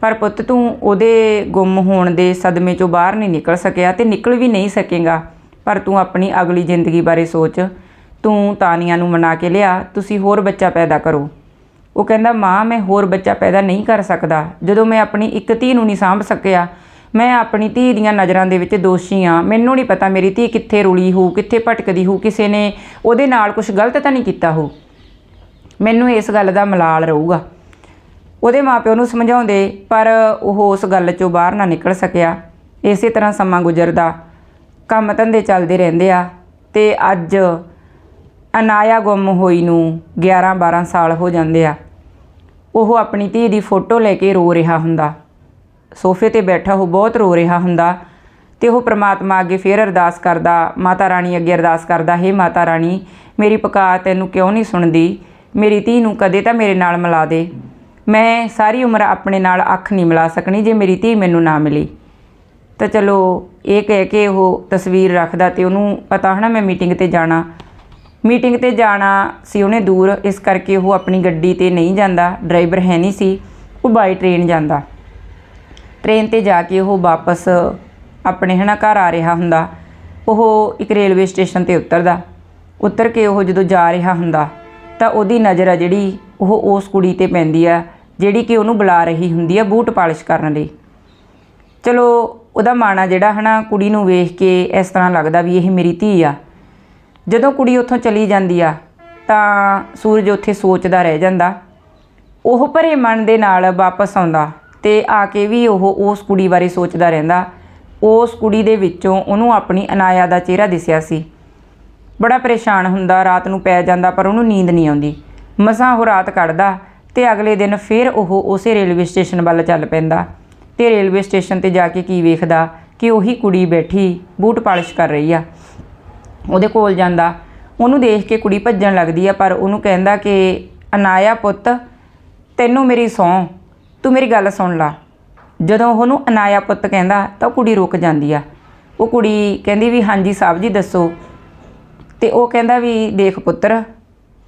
ਪਰ ਪੁੱਤ ਤੂੰ ਉਹਦੇ ਗੁੰਮ ਹੋਣ ਦੇ ਸਦਮੇ ਚੋਂ ਬਾਹਰ ਨਹੀਂ ਨਿਕਲ ਸਕਿਆ ਤੇ ਨਿਕਲ ਵੀ ਨਹੀਂ ਸਕੇਗਾ। ਪਰ ਤੂੰ ਆਪਣੀ ਅਗਲੀ ਜ਼ਿੰਦਗੀ ਬਾਰੇ ਸੋਚ। ਤੂੰ ਤਾਨੀਆਂ ਨੂੰ ਮਨਾ ਕੇ ਲਿਆ, ਤੁਸੀਂ ਹੋਰ ਬੱਚਾ ਪੈਦਾ ਕਰੋ। ਉਹ ਕਹਿੰਦਾ, ਮਾਂ, ਮੈਂ ਹੋਰ ਬੱਚਾ ਪੈਦਾ ਨਹੀਂ ਕਰ ਸਕਦਾ। ਜਦੋਂ ਮੈਂ ਆਪਣੀ ਇੱਕ ਧੀ ਨੂੰ ਨਹੀਂ ਸਾਂਭ ਸਕਿਆ, ਮੈਂ ਆਪਣੀ ਧੀ ਦੀਆਂ ਨਜ਼ਰਾਂ ਦੇ ਵਿੱਚ ਦੋਸ਼ੀ ਆ। ਮੈਨੂੰ ਨਹੀਂ ਪਤਾ ਮੇਰੀ ਧੀ ਕਿੱਥੇ ਰੁਲੀ ਹੋ ਕਿੱਥੇ ਭਟਕਦੀ ਹੋ ਕਿਸੇ ਨੇ ਉਹਦੇ ਨਾਲ ਕੁਝ ਗਲਤ ਤਾਂ ਨਹੀਂ ਕੀਤਾ ਹੋ ਮੈਨੂੰ ਇਸ ਗੱਲ ਦਾ ਮਲਾਲ ਰਹੂਗਾ। ਉਹਦੇ ਮਾਪਿਓ ਨੂੰ ਸਮਝਾਉਂਦੇ, ਪਰ ਉਹ ਉਸ ਗੱਲ ਚੋਂ ਬਾਹਰ ਨਾ ਨਿਕਲ ਸਕਿਆ। ਇਸੇ ਤਰ੍ਹਾਂ ਸਮਾਂ ਗੁਜ਼ਰਦਾ। ਕੰਮ ਧੰਦੇ ਚੱਲਦੇ ਰਹਿੰਦੇ ਆ ਤੇ ਅੱਜ ਅਨਾਇਆ ਗੁੰਮ ਹੋਈ ਨੂੰ 11 12 ਸਾਲ ਹੋ ਜਾਂਦੇ ਆ। ਉਹ ਆਪਣੀ ਧੀ ਦੀ ਫੋਟੋ ਲੈ ਕੇ ਰੋ ਰਿਹਾ ਹੁੰਦਾ। ਸੋਫੇ ਤੇ ਬੈਠਾ ਉਹ ਬਹੁਤ ਰੋ ਰਿਹਾ ਹੁੰਦਾ ਤੇ ਉਹ ਪ੍ਰਮਾਤਮਾ ਅੱਗੇ ਫੇਰ ਅਰਦਾਸ ਕਰਦਾ, ਮਾਤਾ ਰਾਣੀ, ਅੱਗੇ ਅਰਦਾਸ ਕਰਦਾ, ਹੇ ਮਾਤਾ ਰਾਣੀ, ਮੇਰੀ ਪੁਕਾਰ ਤੈਨੂੰ ਕਿਉਂ ਨਹੀਂ ਸੁਣਦੀ? ਮੇਰੀ ਧੀ ਨੂੰ ਕਦੇ ਤਾਂ ਮੇਰੇ ਨਾਲ ਮਿਲਾ ਦੇ। ਮੈਂ ਸਾਰੀ ਉਮਰ ਆਪਣੇ ਨਾਲ ਅੱਖ ਨਹੀਂ ਮਿਲਾ ਸਕਣੀ ਜੇ ਮੇਰੀ ਧੀ ਮੈਨੂੰ ਨਾ ਮਿਲੀ। ਤਾਂ ਚਲੋ, ਇਹ ਕਹਿ ਕੇ ਉਹ ਤਸਵੀਰ ਰੱਖਦਾ ਤੇ ਉਹਨੂੰ ਪਤਾ ਹਨਾ ਮੈਂ ਮੀਟਿੰਗ ਤੇ ਜਾਣਾ। ਮੀਟਿੰਗ ਤੇ ਜਾਣਾ ਸੀ ਉਹਨੇ ਦੂਰ, ਇਸ ਕਰਕੇ ਉਹ ਆਪਣੀ ਗੱਡੀ ਤੇ ਨਹੀਂ ਜਾਂਦਾ। ਡਰਾਈਵਰ ਹੈ ਨਹੀਂ ਸੀ, ਉਹ ਬਾਈ ਟ੍ਰੇਨ ਜਾਂਦਾ। ਟ੍ਰੇਨ ਤੇ ਜਾ ਕੇ ਉਹ ਵਾਪਸ ਆਪਣੇ ਹਨਾ ਘਰ ਆ ਰਿਹਾ ਹੁੰਦਾ। ਉਹ ਇੱਕ ਰੇਲਵੇ ਸਟੇਸ਼ਨ ਤੇ ਉਤਰਦਾ। ਉਤਰ ਕੇ ਉਹ ਜਦੋਂ ਜਾ ਰਿਹਾ ਹੁੰਦਾ, ਤਾਂ ਉਹਦੀ ਨਜ਼ਰ ਆ ਜਿਹੜੀ ਉਹ ਉਸ ਕੁੜੀ ਤੇ ਪੈਂਦੀ ਆ। ਜਿਹੜੀ ਕਿ ਉਹਨੂੰ ਬੁਲਾ ਰਹੀ ਹੁੰਦੀ ਆ ਬੂਟ ਪਾਲਿਸ਼ ਕਰਨ ਲਈ। ਚਲੋ, ਉਹਦਾ ਮਾਣਾ ਜਿਹੜਾ ਹਨਾ, ਕੁੜੀ ਨੂੰ ਵੇਖ ਕੇ ਇਸ ਤਰ੍ਹਾਂ ਲੱਗਦਾ ਵੀ ਇਹ ਮੇਰੀ ਧੀ ਆ। ਜਦੋਂ ਕੁੜੀ ਉੱਥੋਂ ਚਲੀ ਜਾਂਦੀ ਆ, ਤਾਂ ਸੂਰਜ ਉੱਥੇ ਸੋਚਦਾ ਰਹਿ ਜਾਂਦਾ। ਉਹ ਭਰੇ ਮਨ ਦੇ ਨਾਲ ਵਾਪਸ ਆਉਂਦਾ ਤੇ ਆ ਕੇ ਵੀ ਉਹ ਉਸ ਕੁੜੀ ਬਾਰੇ ਸੋਚਦਾ ਰਹਿੰਦਾ। ਉਸ ਕੁੜੀ ਦੇ ਵਿੱਚੋਂ ਉਹਨੂੰ ਆਪਣੀ ਅਨਾਇਆ ਦਾ ਚਿਹਰਾ ਦਿਸਿਆ ਸੀ। ਬੜਾ ਪਰੇਸ਼ਾਨ ਹੁੰਦਾ, ਰਾਤ ਨੂੰ ਪੈ ਜਾਂਦਾ ਪਰ ਉਹਨੂੰ ਨੀਂਦ ਨਹੀਂ ਆਉਂਦੀ। ਮਸਾਂ ਉਹ ਰਾਤ ਕੱਢਦਾ ਤੇ ਅਗਲੇ ਦਿਨ ਫਿਰ ਉਹ ਉਸੇ ਰੇਲਵੇ ਸਟੇਸ਼ਨ ਵੱਲ ਚੱਲ ਪੈਂਦਾ। ਤੇ ਰੇਲਵੇ ਸਟੇਸ਼ਨ ਤੇ ਜਾ ਕੇ ਕੀ ਵੇਖਦਾ? ਕਿ ਉਹੀ ਕੁੜੀ ਬੈਠੀ ਬੂਟ ਪਾਲਿਸ਼ ਕਰ ਰਹੀ ਆ। ਉਹਦੇ ਕੋਲ ਜਾਂਦਾ। ਉਹਨੂੰ ਦੇਖ ਕੇ ਕੁੜੀ ਭੱਜਣ ਲੱਗਦੀ ਆ, ਪਰ ਉਹਨੂੰ ਕਹਿੰਦਾ ਕਿ, ਅਨਾਇਆ ਪੁੱਤ, ਤੈਨੂੰ ਮੇਰੀ ਸਹੁੰ ਤੂੰ ਮੇਰੀ ਗੱਲ ਸੁਣ ਲਾ। ਜਦੋਂ ਉਹਨੂੰ ਅਨਾਇਆ ਪੁੱਤ ਕਹਿੰਦਾ, ਤਾਂ ਉਹ ਕੁੜੀ ਰੁਕ ਜਾਂਦੀ ਆ। ਉਹ ਕੁੜੀ ਕਹਿੰਦੀ ਵੀ, ਹਾਂਜੀ ਸਾਹਿਬ ਜੀ, ਦੱਸੋ। ਤੇ ਉਹ ਕਹਿੰਦਾ ਵੀ, ਦੇਖ ਪੁੱਤਰ,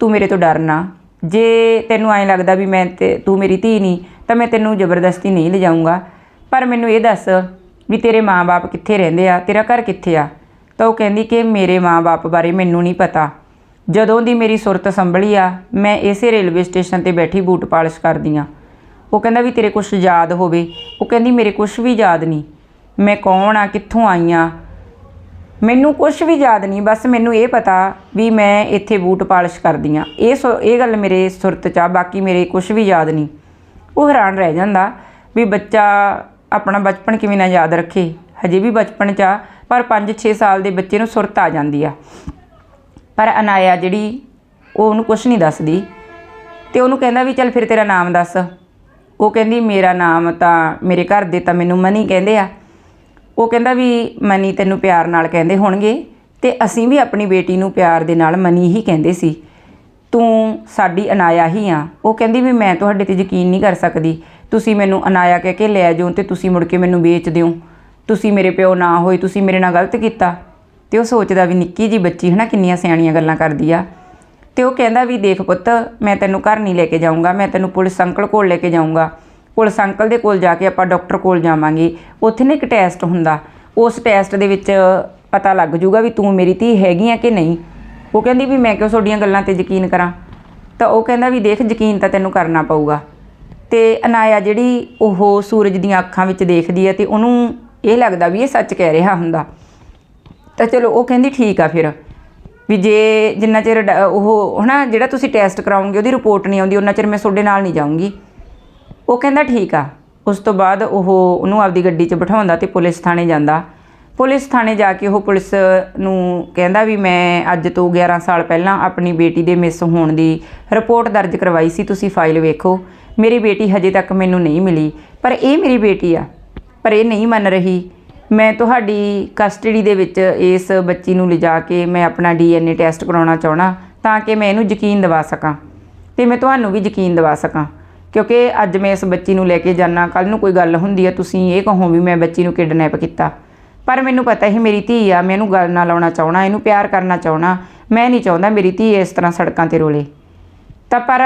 ਤੂੰ ਮੇਰੇ ਤੋਂ ਡਰਨਾ ਜੇ ਤੈਨੂੰ ਐਂ ਲੱਗਦਾ ਵੀ ਮੈਂ ਤੇ, ਤੂੰ ਮੇਰੀ ਧੀ ਨਹੀਂ, ਤਾਂ ਮੈਂ ਤੈਨੂੰ ਜ਼ਬਰਦਸਤੀ ਨਹੀਂ ਲਿਜਾਊਂਗਾ। ਪਰ ਮੈਨੂੰ ਇਹ ਦੱਸ ਵੀ ਤੇਰੇ ਮਾਂ-ਬਾਪ ਕਿੱਥੇ ਰਹਿੰਦੇ ਆ? ਤੇਰਾ ਘਰ ਕਿੱਥੇ ਆ? ਤਾਂ ਉਹ ਕਹਿੰਦੀ ਕਿ ਮੇਰੇ ਮਾਂ-ਬਾਪ ਬਾਰੇ ਮੈਨੂੰ ਨਹੀਂ ਪਤਾ। ਜਦੋਂ ਦੀ ਮੇਰੀ ਸੁਰਤ ਸੰਭਲੀ ਆ, ਮੈਂ ਇਸੇ ਰੇਲਵੇ ਸਟੇਸ਼ਨ ਤੇ ਬੈਠੀ ਬੂਟ ਪਾਲਿਸ਼ ਕਰਦੀ ਆ। ਉਹ ਕਹਿੰਦਾ ਵੀ ਤੇਰੇ ਕੁਝ ਯਾਦ ਹੋਵੇ। ਉਹ ਕਹਿੰਦੀ, ਮੇਰੇ ਕੁਝ ਵੀ ਯਾਦ ਨਹੀਂ। ਮੈਂ ਕੌਣ ਆ? ਕਿੱਥੋਂ ਆਈ ਆ? ਮੈਨੂੰ ਕੁਝ ਵੀ ਯਾਦ ਨਹੀਂ, ਬਸ ਮੈਨੂੰ ਇਹ ਪਤਾ ਵੀ ਮੈਂ ਇੱਥੇ ਬੂਟ ਪਾਲਿਸ਼ ਕਰਦੀ ਆ ਇਹ ਸੋ- ਇਹ ਗੱਲ ਮੇਰੇ ਸੁਰਤ 'ਚ ਆ, ਬਾਕੀ ਮੇਰੇ ਕੁਝ ਵੀ ਯਾਦ ਨਹੀਂ। ਉਹ ਹੈਰਾਨ ਰਹਿ ਜਾਂਦਾ ਵੀ ਬੱਚਾ ਆਪਣਾ ਬਚਪਨ ਕਿਵੇਂ ਨਾ ਯਾਦ ਰੱਖੇ। ਹਜੇ ਵੀ ਬਚਪਨ 'ਚ ਆ, ਪਰ 5-6 ਸਾਲ ਦੇ ਬੱਚੇ ਨੂੰ ਸੁਰਤ ਆ ਜਾਂਦੀ ਆ। ਪਰ ਅਨਾਇਆ ਜਿਹੜੀ, ਉਹ ਉਹਨੂੰ ਕੁਝ ਨਹੀਂ ਦੱਸਦੀ ਤੇ ਉਹਨੂੰ ਕਹਿੰਦਾ ਵੀ ਚੱਲ ਫਿਰ ਤੇਰਾ ਨਾਮ ਦੱਸ। ਉਹ ਕਹਿੰਦੀ, ਮੇਰਾ ਨਾਮ ਤਾਂ ਮੇਰੇ ਘਰ ਦੇ ਤਾਂ ਮੈਨੂੰ ਮਨੀ ਕਹਿੰਦੇ ਆ। ਉਹ ਕਹਿੰਦਾ ਵੀ ਮਨੀ ਤੈਨੂੰ ਪਿਆਰ ਨਾਲ ਕਹਿੰਦੇ ਹੋਣਗੇ ਤੇ ਅਸੀਂ ਵੀ ਆਪਣੀ ਬੇਟੀ ਨੂੰ ਪਿਆਰ ਦੇ ਨਾਲ ਮਨੀ ਹੀ ਕਹਿੰਦੇ ਸੀ। ਤੂੰ ਸਾਡੀ ਅਨਾਇਆ ਹੀ ਆ। ਉਹ ਕਹਿੰਦੀ ਵੀ ਮੈਂ ਤੁਹਾਡੇ ਤੇ ਯਕੀਨ ਨਹੀਂ ਕਰ ਸਕਦੀ। ਤੁਸੀਂ ਮੈਨੂੰ ਅਨਾਇਆ ਕਹਿ ਕੇ ਲੈ ਜਾਓ ਤੇ ਤੁਸੀਂ ਮੁੜ ਕੇ ਮੈਨੂੰ ਵੇਚ ਦਿਓ। ਤੁਸੀਂ ਮੇਰੇ ਪਿਓ ਨਾ ਹੋਏ, ਤੁਸੀਂ ਮੇਰੇ ਨਾਲ ਗਲਤ ਕੀਤਾ। ਤੇ ਉਹ ਸੋਚਦਾ ਵੀ ਨਿੱਕੀ ਜੀ ਬੱਚੀ ਹਨਾ, ਕਿੰਨੀਆਂ ਸਿਆਣੀਆਂ ਗੱਲਾਂ ਕਰਦੀ ਆ। ਤੇ ਉਹ ਕਹਿੰਦਾ ਵੀ ਦੇਖ ਪੁੱਤ, ਮੈਂ ਤੈਨੂੰ ਘਰ ਨਹੀਂ ਲੈ ਕੇ ਜਾਊਂਗਾ, ਮੈਂ ਤੈਨੂੰ ਪੁਲਿਸ ਅੰਕਲ ਕੋਲ ਲੈ ਕੇ ਜਾਊਂਗਾ। ਪੁਲਿਸ ਅੰਕਲ ਦੇ ਕੋਲ ਜਾ ਕੇ ਆਪਾਂ ਡਾਕਟਰ ਕੋਲ ਜਾਵਾਂਗੇ। ਉੱਥੇ ਨਾ ਇੱਕ ਟੈਸਟ ਹੁੰਦਾ। ਉਸ ਟੈਸਟ ਦੇ ਵਿੱਚ ਪਤਾ ਲੱਗ ਜੂਗਾ ਵੀ ਤੂੰ ਮੇਰੀ ਧੀ ਹੈਗੀ ਆ ਕਿ ਨਹੀਂ। ਉਹ ਕਹਿੰਦੀ ਵੀ ਮੈਂ ਕਿਉਂ ਤੁਹਾਡੀਆਂ ਗੱਲਾਂ ਤੇ ਯਕੀਨ ਕਰਾਂ? ਤਾਂ ਉਹ ਕਹਿੰਦਾ ਵੀ ਦੇਖ, ਯਕੀਨ ਤਾਂ ਤੈਨੂੰ ਕਰਨਾ ਪਊਗਾ। ਤੇ ਅਨਾਇਆ ਜਿਹੜੀ ਉਹ ਸੂਰਜ ਦੀਆਂ ਅੱਖਾਂ ਵਿੱਚ ਦੇਖਦੀ ਹੈ ਤੇ ਉਹਨੂੰ ਇਹ ਲੱਗਦਾ ਵੀ ਇਹ ਸੱਚ ਕਹਿ ਰਿਹਾ ਹੁੰਦਾ। ਤਾਂ ਚਲੋ, ਉਹ ਕਹਿੰਦੀ ਠੀਕ ਆ ਫਿਰ। ਵੀ ਜੇ ਜਿੰਨਾ ਚਿਰ ਡ- ਉਹ ਹਨਾ, ਜਿਹੜਾ ਤੁਸੀਂ ਟੈਸਟ ਕਰਾਉਂਗੇ, ਉਹਦੀ ਰਿਪੋਰਟ ਨਹੀਂ ਆਉਂਦੀ, ਉਹਨਾਂ ਚਿਰ ਮੈਂ ਤੁਹਾਡੇ ਨਾਲ ਨਹੀਂ ਜਾਊਂਗੀ। ਉਹ ਕਹਿੰਦਾ ਠੀਕ ਆ। ਉਸ ਤੋਂ ਬਾਅਦ ਉਹ ਉਹਨੂੰ ਆਪਦੀ ਗੱਡੀ 'ਚ ਬਿਠਾਉਂਦਾ ਤੇ ਪੁਲਿਸ ਥਾਣੇ ਜਾਂਦਾ। ਪੁਲਿਸ ਥਾਣੇ ਜਾ ਕੇ ਉਹ ਪੁਲਿਸ ਨੂੰ ਕਹਿੰਦਾ ਵੀ ਮੈਂ ਅੱਜ ਤੋਂ 11 ਸਾਲ ਪਹਿਲਾਂ ਆਪਣੀ ਬੇਟੀ ਦੇ ਮਿਸ ਹੋਣ ਦੀ ਰਿਪੋਰਟ ਦਰਜ ਕਰਵਾਈ ਸੀ, ਤੁਸੀਂ ਫਾਈਲ ਵੇਖੋ। ਮੇਰੀ ਬੇਟੀ ਹਜੇ ਤੱਕ ਮੈਨੂੰ ਨਹੀਂ ਮਿਲੀ। ਪਰ ਇਹ ਮੇਰੀ ਬੇਟੀ ਆ। ਪਰ ਇਹ ਨਹੀਂ ਮੰਨ ਰਹੀ। ਮੈਂ ਤੁਹਾਡੀ ਕਸਟਡੀ ਦੇ ਵਿੱਚ ਇਸ ਬੱਚੀ ਨੂੰ ਲਿਜਾ ਕੇ ਮੈਂ ਆਪਣਾ ਡੀਐਨਏ ਟੈਸਟ ਕਰਾਉਣਾ ਚਾਹਣਾ ਤਾਂ ਕਿ ਮੈਂ ਇਹਨੂੰ ਯਕੀਨ ਦਿਵਾ ਸਕਾਂ ਤੇ ਮੈਂ ਤੁਹਾਨੂੰ ਵੀ ਯਕੀਨ ਦਿਵਾ ਸਕਾਂ। ਕਿਉਂਕਿ ਅੱਜ ਮੈਂ ਇਸ ਬੱਚੀ ਨੂੰ ਲੈ ਕੇ ਜਾਣਾ ਕੱਲ ਨੂੰ ਕੋਈ ਗੱਲ ਹੁੰਦੀ ਹੈ ਤੁਸੀਂ ਇਹ ਕਹੋ ਵੀ ਮੈਂ ਬੱਚੀ ਨੂੰ ਕਿਡਨੈਪ ਕੀਤਾ। ਪਰ ਮੈਨੂੰ ਪਤਾ ਹੀ ਮੇਰੀ ਧੀ ਆ, ਮੈਂ ਇਹਨੂੰ ਗੱਲ ਨਾ ਲਾਉਣਾ ਚਾਹਣਾ ਇਹਨੂੰ ਪਿਆਰ ਕਰਨਾ ਚਾਹਣਾ ਮੈਂ ਨਹੀਂ ਚਾਹੁੰਦਾ ਮੇਰੀ ਧੀ ਇਸ ਤਰ੍ਹਾਂ ਸੜਕਾਂ ਤੇ ਰੋਲੇ। ਤਾਂ ਪਰ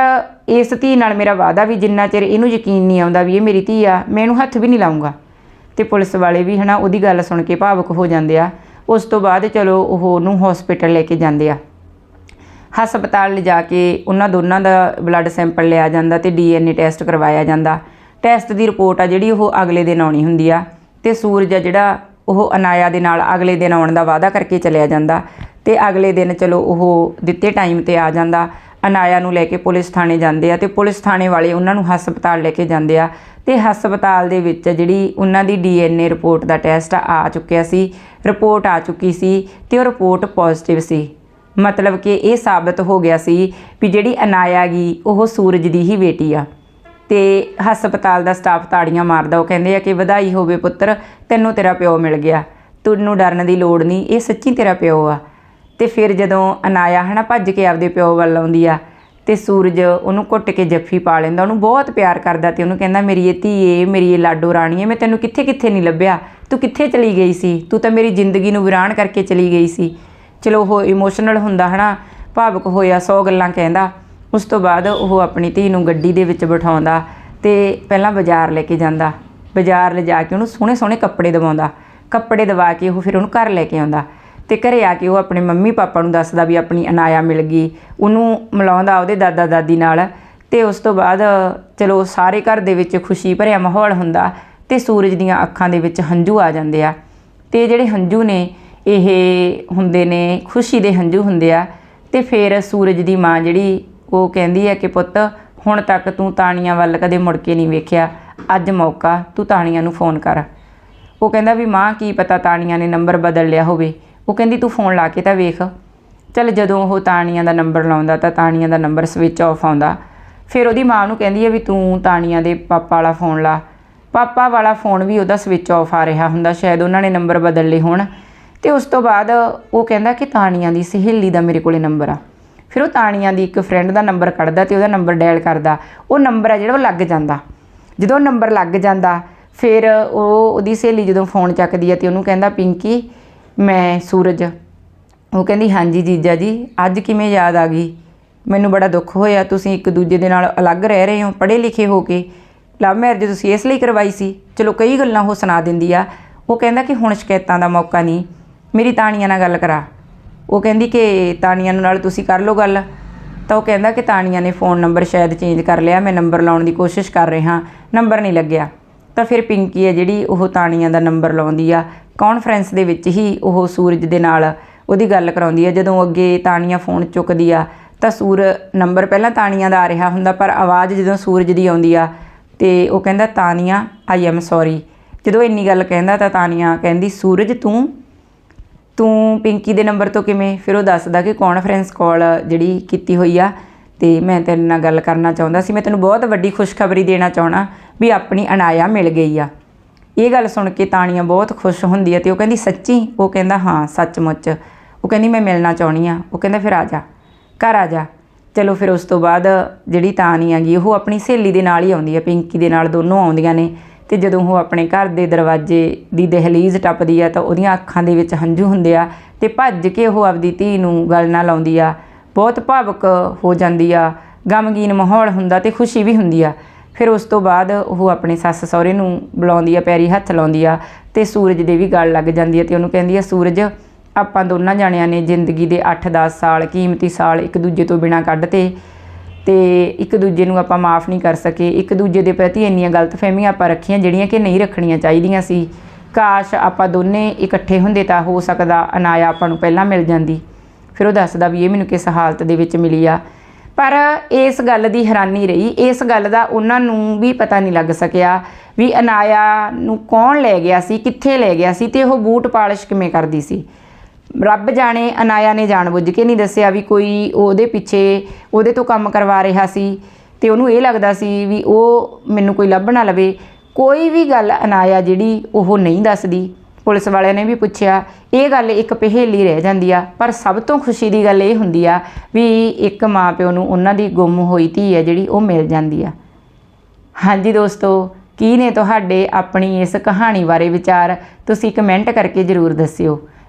ਇਸ ਧੀ ਨਾਲ ਮੇਰਾ ਵਾਅਦਾ ਵੀ ਜਿੰਨਾ ਚਿਰ ਇਹਨੂੰ ਯਕੀਨ ਨਹੀਂ ਆਉਂਦਾ ਵੀ ਇਹ ਮੇਰੀ ਧੀ ਆ, ਮੈਂ ਇਹਨੂੰ ਹੱਥ ਵੀ ਨਹੀਂ ਲਾਉਂਗਾ। ਤੇ ਪੁਲਿਸ ਵਾਲੇ ਵੀ ਹਨਾ, ਉਹਦੀ ਗੱਲ ਸੁਣ ਕੇ ਭਾਵੁਕ ਹੋ ਜਾਂਦੇ ਆ। ਉਸ ਤੋਂ ਬਾਅਦ ਚਲੋ ਉਹ ਉਹਨੂੰ ਹਸਪੀਟਲ ਲੈ ਕੇ ਜਾਂਦੇ ਆ। ਹਸਪਤਾਲ ਲਿਜਾ ਕੇ ਉਹਨਾਂ ਦੋਨਾਂ ਦਾ ਬਲੱਡ ਸੈਂਪਲ ਲਿਆ ਜਾਂਦਾ ਤੇ ਡੀਐਨਏ ਟੈਸਟ ਕਰਵਾਇਆ ਜਾਂਦਾ। ਟੈਸਟ ਦੀ ਰਿਪੋਰਟ ਆ ਜਿਹੜੀ ਉਹ ਅਗਲੇ ਦਿਨ ਆਉਣੀ ਹੁੰਦੀ ਆ ਤੇ ਸੂਰਜ ਆ ਜਿਹੜਾ ਉਹ ਅਨਾਇਆ ਦੇ ਨਾਲ ਅਗਲੇ ਦਿਨ ਆਉਣ ਦਾ ਵਾਅਦਾ ਕਰਕੇ ਚਲਿਆ ਜਾਂਦਾ ਤੇ ਅਗਲੇ ਦਿਨ ਚਲੋ ਉਹ ਦਿੱਤੇ ਟਾਈਮ ਤੇ ਆ ਜਾਂਦਾ। ਅਨਾਇਆ ਨੂੰ ਲੈ ਕੇ ਪੁਲਿਸ ਥਾਣੇ ਜਾਂਦੇ ਆ ਤੇ ਪੁਲਿਸ ਥਾਣੇ ਵਾਲੇ ਉਹਨਾਂ ਨੂੰ ਹਸਪਤਾਲ ਲੈ ਕੇ ਜਾਂਦੇ ਆ ਤੇ ਹਸਪਤਾਲ ਦੇ ਵਿੱਚ ਜਿਹੜੀ ਉਹਨਾਂ ਦੀ ਡੀਐਨਏ ਰਿਪੋਰਟ ਦਾ ਟੈਸਟ ਆ ਚੁੱਕਿਆ ਸੀ। ਰਿਪੋਰਟ ਆ ਚੁੱਕੀ ਸੀ ਤੇ ਉਹ ਰਿਪੋਰਟ ਪੋਜ਼ਿਟਿਵ ਸੀ। ਮਤਲਬ ਕਿ ਇਹ ਸਾਬਤ ਹੋ ਗਿਆ ਸੀ ਵੀ ਜਿਹੜੀ ਅਨਾਇਆ ਗਈ ਉਹ ਸੂਰਜ ਦੀ ਹੀ ਬੇਟੀ ਆ। ਤੇ ਹਸਪਤਾਲ ਦਾ ਸਟਾਫ ਤਾੜੀਆਂ ਮਾਰਦਾ, ਉਹ ਕਹਿੰਦੇ ਆ ਕਿ ਵਧਾਈ ਹੋਵੇ ਪੁੱਤਰ, ਤੈਨੂੰ ਤੇਰਾ ਪਿਓ ਮਿਲ ਗਿਆ। ਤੈਨੂੰ ਡਰਨ ਦੀ ਲੋੜ ਨਹੀਂ, ਇਹ ਸੱਚੀ ਤੇਰਾ ਪਿਓ ਆ। ਤੇ ਫਿਰ ਜਦੋਂ ਅਨਾਇਆ ਹਨਾ ਭੱਜ ਕੇ ਆਪਦੇ ਪਿਓ ਵੱਲ ਆਉਂਦੀ ਆ, ਤੇ ਸੂਰਜ ਉਹਨੂੰ ਘੁੱਟ ਕੇ ਜੱਫੀ ਪਾ ਲੈਂਦਾ, ਉਹਨੂੰ ਬਹੁਤ ਪਿਆਰ ਕਰਦਾ ਤੇ ਉਹਨੂੰ ਕਹਿੰਦਾ, ਮੇਰੀ ਇਹ ਧੀਏ ਮੇਰੀ ਇਹ ਲਾਡੋ ਰਾਣੀ ਹੈ ਮੈਂ ਤੈਨੂੰ ਕਿੱਥੇ ਕਿੱਥੇ ਨਹੀਂ ਲੱਭਿਆ। ਤੂੰ ਕਿੱਥੇ ਚਲੀ ਗਈ ਸੀ? ਤੂੰ ਤਾਂ ਮੇਰੀ ਜ਼ਿੰਦਗੀ ਨੂੰ ਵਿਰਾਨ ਕਰਕੇ ਚਲੀ ਗਈ ਸੀ। ਚਲੋ ਉਹ ਇਮੋਸ਼ਨਲ ਹੁੰਦਾ ਹਨਾ, ਭਾਵਕ ਹੋਇਆ 100 ਗੱਲਾਂ ਕਹਿੰਦਾ। ਉਸ ਤੋਂ ਬਾਅਦ ਉਹ ਆਪਣੀ ਧੀ ਨੂੰ ਗੱਡੀ ਦੇ ਵਿੱਚ ਬਿਠਾਉਂਦਾ ਤੇ ਪਹਿਲਾਂ ਬਾਜ਼ਾਰ ਲੈ ਕੇ ਜਾਂਦਾ। ਬਾਜ਼ਾਰ ਲਿਜਾ ਕੇ ਉਹਨੂੰ ਸੋਹਣੇ ਸੋਹਣੇ ਕੱਪੜੇ ਦਵਾਉਂਦਾ। ਕੱਪੜੇ ਦਵਾ ਕੇ ਉਹ ਫਿਰ ਉਹਨੂੰ ਘਰ ਲੈ ਕੇ ਆਉਂਦਾ। ਤੇ ਘਰੇ ਆ ਕੇ ਉਹ ਆਪਣੇ ਮੰਮੀ ਪਾਪਾ ਨੂੰ ਦੱਸਦਾ ਵੀ ਆਪਣੀ ਅਨਾਇਆ ਮਿਲ ਗਈ। ਉਹਨੂੰ ਮਿਲਾਉਂਦਾ ਉਹਦੇ ਦਾਦਾ ਦਾਦੀ ਨਾਲ ਤੇ ਉਸ ਤੋਂ ਬਾਅਦ ਚਲੋ ਸਾਰੇ ਘਰ ਦੇ ਵਿੱਚ ਖੁਸ਼ੀ ਭਰਿਆ ਮਾਹੌਲ ਹੁੰਦਾ ਤੇ ਸੂਰਜ ਦੀਆਂ ਅੱਖਾਂ ਦੇ ਵਿੱਚ ਹੰਝੂ ਆ ਜਾਂਦੇ ਆ। ਤੇ ਜਿਹੜੇ ਹੰਝੂ ਨੇ ਇਹ ਹੁੰਦੇ ਨੇ, ਖੁਸ਼ੀ ਦੇ ਹੰਝੂ ਹੁੰਦੇ ਆ ਤੇ ਫਿਰ ਸੂਰਜ ਦੀ ਮਾਂ ਜਿਹੜੀ ਉਹ ਕਹਿੰਦੀ ਹੈ ਕਿ ਪੁੱਤ, ਹੁਣ ਤੱਕ ਤੂੰ ਤਾਣੀਆਂ ਵੱਲ ਕਦੇ ਮੁੜ ਕੇ ਨਹੀਂ ਵੇਖਿਆ। ਅੱਜ ਮੌਕਾ, ਤੂੰ ਤਾਣੀਆਂ ਨੂੰ ਫੋਨ ਕਰ। ਉਹ ਕਹਿੰਦਾ ਵੀ ਮਾਂ, ਕੀ ਪਤਾ ਤਾਣੀਆਂ ਨੇ ਨੰਬਰ ਬਦਲ ਲਿਆ ਹੋਵੇ। ਉਹ ਕਹਿੰਦੀ, ਤੂੰ ਫੋਨ ਲਾ ਕੇ ਤਾਂ ਵੇਖ। ਚੱਲ ਜਦੋਂ ਉਹ ਤਾਣੀਆਂ ਦਾ ਨੰਬਰ ਲਾਉਂਦਾ ਤਾਂ ਤਾਣੀਆਂ ਦਾ ਨੰਬਰ ਸਵਿਚ ਆਫ ਆਉਂਦਾ। ਫਿਰ ਉਹਦੀ ਮਾਂ ਨੂੰ ਕਹਿੰਦੀ ਹੈ ਵੀ ਤੂੰ ਤਾਣੀਆਂ ਦੇ ਪਾਪਾ ਵਾਲਾ ਫੋਨ ਲਾ। ਪਾਪਾ ਵਾਲਾ ਫੋਨ ਵੀ ਉਹਦਾ ਸਵਿਚ ਆਫ ਆ ਰਿਹਾ ਹੁੰਦਾ, ਸ਼ਾਇਦ ਉਹਨਾਂ ਨੇ ਨੰਬਰ ਬਦਲ ਲਏ ਹੋਣ। ਤੇ ਉਸ ਤੋਂ ਬਾਅਦ ਉਹ ਕਹਿੰਦਾ ਕਿ ਤਾਣੀਆਂ ਦੀ ਸਹੇਲੀ ਦਾ ਮੇਰੇ ਕੋਲੇ ਨੰਬਰ ਆ। ਫਿਰ ਉਹ ਤਾਣੀਆਂ ਦੀ ਇੱਕ ਫਰੈਂਡ ਦਾ ਨੰਬਰ ਕੱਢਦਾ ਤੇ ਉਹਦਾ ਨੰਬਰ ਡਾਇਲ ਕਰਦਾ। ਉਹ ਨੰਬਰ ਆ ਜਿਹੜਾ ਉਹ ਲੱਗ ਜਾਂਦਾ। ਜਦੋਂ ਨੰਬਰ ਲੱਗ ਜਾਂਦਾ, ਫਿਰ ਉਹ ਉਹਦੀ ਸਹੇਲੀ ਜਦੋਂ ਫੋਨ ਚੱਕਦੀ ਆ ਤੇ ਉਹਨੂੰ ਕਹਿੰਦਾ, ਪਿੰਕੀ, ਮੈਂ ਸੂਰਜ। ਉਹ ਕਹਿੰਦੀ, ਹਾਂਜੀ ਜੀਜਾ ਜੀ, ਅੱਜ ਕਿਵੇਂ ਯਾਦ ਆ ਗਈ? ਮੈਨੂੰ ਬੜਾ ਦੁੱਖ ਹੋਇਆ, ਤੁਸੀਂ ਇੱਕ ਦੂਜੇ ਦੇ ਨਾਲ ਅਲੱਗ ਰਹਿ ਰਹੇ ਹੋ, ਪੜ੍ਹੇ ਲਿਖੇ ਹੋ ਕੇ। ਲਵ ਮੈਰਿਜ ਤੁਸੀਂ ਇਸ ਲਈ ਕਰਵਾਈ ਸੀ? ਚਲੋ ਕਈ ਗੱਲਾਂ ਉਹ ਸੁਣਾ ਦਿੰਦੀ ਆ। ਉਹ ਕਹਿੰਦਾ ਕਿ ਹੁਣ ਸ਼ਿਕਾਇਤਾਂ ਦਾ ਮੌਕਾ ਨਹੀਂ। ਮੇਰੀ ਤਾਣੀਆਂ ਨਾਲ ਗੱਲ ਕਰਾ। ਉਹ ਕਹਿੰਦੀ ਕਿ ਤਾਣੀਆਂ ਨਾਲ ਤੁਸੀਂ ਕਰ ਲਓ ਗੱਲ। ਤਾਂ ਉਹ ਕਹਿੰਦਾ ਕਿ ਤਾਣੀਆਂ ਨੇ ਫੋਨ ਨੰਬਰ ਸ਼ਾਇਦ ਚੇਂਜ ਕਰ ਲਿਆ। ਮੈਂ ਨੰਬਰ ਲਾਉਣ ਦੀ ਕੋਸ਼ਿਸ਼ ਕਰ ਰਿਹਾ। ਨੰਬਰ ਨਹੀਂ ਲੱਗਿਆ। ਤਾਂ ਫਿਰ ਪਿੰਕੀ ਹੈ ਜਿਹੜੀ ਉਹ ਤਾਣੀਆਂ ਦਾ ਨੰਬਰ ਲਾਉਂਦੀ ਆ। ਕਾਨਫਰੰਸ ਦੇ ਵਿੱਚ ਹੀ ਉਹ ਸੂਰਜ ਦੇ ਨਾਲ ਉਹਦੀ ਗੱਲ ਕਰਾਉਂਦੀ ਆ। ਜਦੋਂ ਅੱਗੇ ਤਾਣੀਆਂ ਫੋਨ ਚੁੱਕਦੀ ਆ, ਤਾਂ ਸੂਰ ਨੰਬਰ ਪਹਿਲਾਂ ਤਾਣੀਆਂ ਦਾ ਆ ਰਿਹਾ ਹੁੰਦਾ, ਪਰ ਆਵਾਜ਼ ਜਦੋਂ ਸੂਰਜ ਦੀ ਆਉਂਦੀ ਆ, ਤੇ ਉਹ ਕਹਿੰਦਾ ਤਾਨੀਆਂ ਆਈ ਐਮ ਸੌਰੀ ਜਦੋਂ ਇੰਨੀ ਗੱਲ ਕਹਿੰਦਾ, ਤਾਂ ਤਾਨੀਆਂ ਕਹਿੰਦੀ, ਸੂਰਜ, ਤੂੰ ਤੂੰ ਪਿੰਕੀ ਦੇ ਨੰਬਰ ਤੋਂ ਕਿਵੇਂ? ਫਿਰ ਉਹ ਦੱਸਦਾ ਕਿ ਕਾਨਫਰੰਸ ਕਾਲ ਜਿਹੜੀ ਕੀਤੀ ਹੋਈ ਆ। ਤੇ ਮੈਂ ਤੇਰੇ ਨਾਲ ਗੱਲ ਕਰਨਾ ਚਾਹੁੰਦਾ ਸੀ। ਮੈਂ ਤੈਨੂੰ ਬਹੁਤ ਵੱਡੀ ਖੁਸ਼ਖਬਰੀ ਦੇਣਾ ਚਾਹਣਾ ਵੀ ਆਪਣੀ ਅਨਾਇਆ ਮਿਲ ਗਈ ਆ। ਇਹ ਗੱਲ ਸੁਣ ਕੇ ਤਾਣੀਆਂ ਬਹੁਤ ਖੁਸ਼ ਹੁੰਦੀ ਆ ਤੇ ਉਹ ਕਹਿੰਦੀ, ਸੱਚੀ? ਉਹ ਕਹਿੰਦਾ, ਹਾਂ, ਸੱਚਮੁੱਚ। ਉਹ ਕਹਿੰਦੀ, ਮੈਂ ਮਿਲਣਾ ਚਾਹਣੀ ਆ। ਉਹ ਕਹਿੰਦਾ, ਫਿਰ ਆ ਜਾ, ਘਰ ਆ ਜਾ। ਚਲੋ ਫਿਰ ਉਸ ਤੋਂ ਬਾਅਦ ਜਿਹੜੀ ਤਾਨੀ ਹੈਗੀ, ਉਹ ਆਪਣੀ ਸਹੇਲੀ ਦੇ ਨਾਲ ਹੀ ਆਉਂਦੀ ਹੈ ਪਿੰਕੀ ਦੇ ਨਾਲ ਦੋਨੋਂ ਆਉਂਦੀਆਂ ਨੇ। ਤੇ ਜਦੋਂ ਉਹ ਆਪਣੇ ਘਰ ਦੇ ਦਰਵਾਜ਼ੇ ਦੀ ਦਹਲੀਜ਼ ਟੱਪਦੀ ਆ ਤਾਂ ਉਹਦੀਆਂ ਅੱਖਾਂ ਦੇ ਵਿੱਚ ਹੰਝੂ ਹੁੰਦੇ ਆ ਤੇ ਭੱਜ ਕੇ ਉਹ ਆਪਦੀ ਧੀ ਨੂੰ ਗਲ ਨਾਲ ਲਾਉਂਦੀ ਆ। ਬਹੁਤ ਭਾਵਕ ਹੋ ਜਾਂਦੀ ਆ। ਗਮਗੀਨ ਮਾਹੌਲ ਹੁੰਦਾ ਤੇ ਖੁਸ਼ੀ ਵੀ ਹੁੰਦੀ ਆ। ਫਿਰ ਉਸ ਤੋਂ ਬਾਅਦ ਉਹ ਆਪਣੇ ਸੱਸ ਸਹੁਰੇ ਨੂੰ ਬੁਲਾਉਂਦੀ ਆ, ਪੈਰੀ ਹੱਥ ਲਾਉਂਦੀ ਆ ਤੇ ਸੂਰਜ ਦੇ ਵੀ ਗਲ ਲੱਗ ਜਾਂਦੀ ਆ ਤੇ ਉਹਨੂੰ ਕਹਿੰਦੀ ਆ, ਸੂਰਜ, ਆਪਾਂ ਦੋਨਾਂ ਜਾਣਿਆਂ ਨੇ ਜ਼ਿੰਦਗੀ ਦੇ 8-10 ਸਾਲ, ਕੀਮਤੀ ਸਾਲ ਇੱਕ ਦੂਜੇ ਤੋਂ ਬਿਨਾਂ ਕੱਢਤੇ। ਤੇ ਇੱਕ ਦੂਜੇ ਨੂੰ ਆਪਾਂ ਮਾਫ ਨਹੀਂ ਕਰ ਸਕੇ। ਇੱਕ ਦੂਜੇ ਦੇ ਪ੍ਰਤੀ ਇੰਨੀਆਂ ਗਲਤਫਹਿਮੀਆਂ ਆਪਾਂ ਰੱਖੀਆਂ, ਜਿਹੜੀਆਂ ਕਿ ਨਹੀਂ ਰੱਖਣੀਆਂ ਚਾਹੀਦੀਆਂ ਸੀ। ਕਾਸ਼ ਆਪਾਂ ਦੋਨੇ ਇਕੱਠੇ ਹੁੰਦੇ ਤਾਂ ਹੋ ਸਕਦਾ ਅਨਾਇਆ ਆਪਾਂ ਨੂੰ ਪਹਿਲਾਂ ਮਿਲ ਜਾਂਦੀ। ਫਿਰ ਉਹ ਦੱਸਦਾ ਵੀ ਇਹ ਮੈਨੂੰ ਕਿਸ ਹਾਲਤ ਦੇ ਵਿੱਚ ਮਿਲੀ ਆ। ਪਰ ਇਸ ਗੱਲ ਦੀ ਹੈਰਾਨੀ ਰਹੀ। ਇਸ ਗੱਲ ਦਾ ਉਹਨਾਂ ਨੂੰ ਵੀ ਪਤਾ ਨਹੀਂ ਲੱਗ ਸਕਿਆ ਵੀ ਅਨਾਇਆ ਨੂੰ ਕੌਣ ਲੈ ਗਿਆ ਸੀ, ਕਿੱਥੇ ਲੈ ਗਿਆ ਸੀ ਤੇ ਉਹ ਬੂਟ ਪਾਲਿਸ਼ ਕਿਵੇਂ ਕਰਦੀ ਸੀ। ਰੱਬ ਜਾਣੇ, ਅਨਾਇਆ ਨੇ ਜਾਣਬੁੱਝ ਕੇ ਨਹੀਂ ਦੱਸਿਆ ਵੀ ਕੋਈ ਉਹਦੇ ਪਿੱਛੇ ਉਹਦੇ ਤੋਂ ਕੰਮ ਕਰਵਾ ਰਿਹਾ ਸੀ। ਤੇ ਉਹਨੂੰ ਇਹ ਲੱਗਦਾ ਸੀ ਵੀ ਉਹ ਮੈਨੂੰ ਕੋਈ ਲੱਭ ਨਾ ਲਵੇ। ਕੋਈ ਵੀ ਗੱਲ ਅਨਾਇਆ ਜਿਹੜੀ ਉਹ ਨਹੀਂ ਦੱਸਦੀ। ਪੁਲਿਸ ਵਾਲਿਆਂ ਨੇ ਵੀ ਪੁੱਛਿਆ, ਇਹ ਗੱਲ ਇੱਕ ਪਹੇਲੀ ਰਹਿ ਜਾਂਦੀ ਆ। ਪਰ ਸਭ ਤੋਂ ਖੁਸ਼ੀ ਦੀ ਗੱਲ ਇਹ ਹੁੰਦੀ ਆ ਵੀ ਇੱਕ ਮਾਂ ਪਿਓ ਨੂੰ ਉਹਨਾਂ ਦੀ ਗੁੰਮ ਹੋਈ ਧੀ ਹੈ ਜਿਹੜੀ ਉਹ ਮਿਲ ਜਾਂਦੀ ਆ। ਹਾਂਜੀ ਦੋਸਤੋ, ਕੀ ਨੇ ਤੁਹਾਡੇ ਆਪਣੀ ਇਸ ਕਹਾਣੀ ਬਾਰੇ ਵਿਚਾਰ? ਤੁਸੀਂ ਕਮੈਂਟ ਕਰਕੇ ਜ਼ਰੂਰ ਦੱਸਿਓ।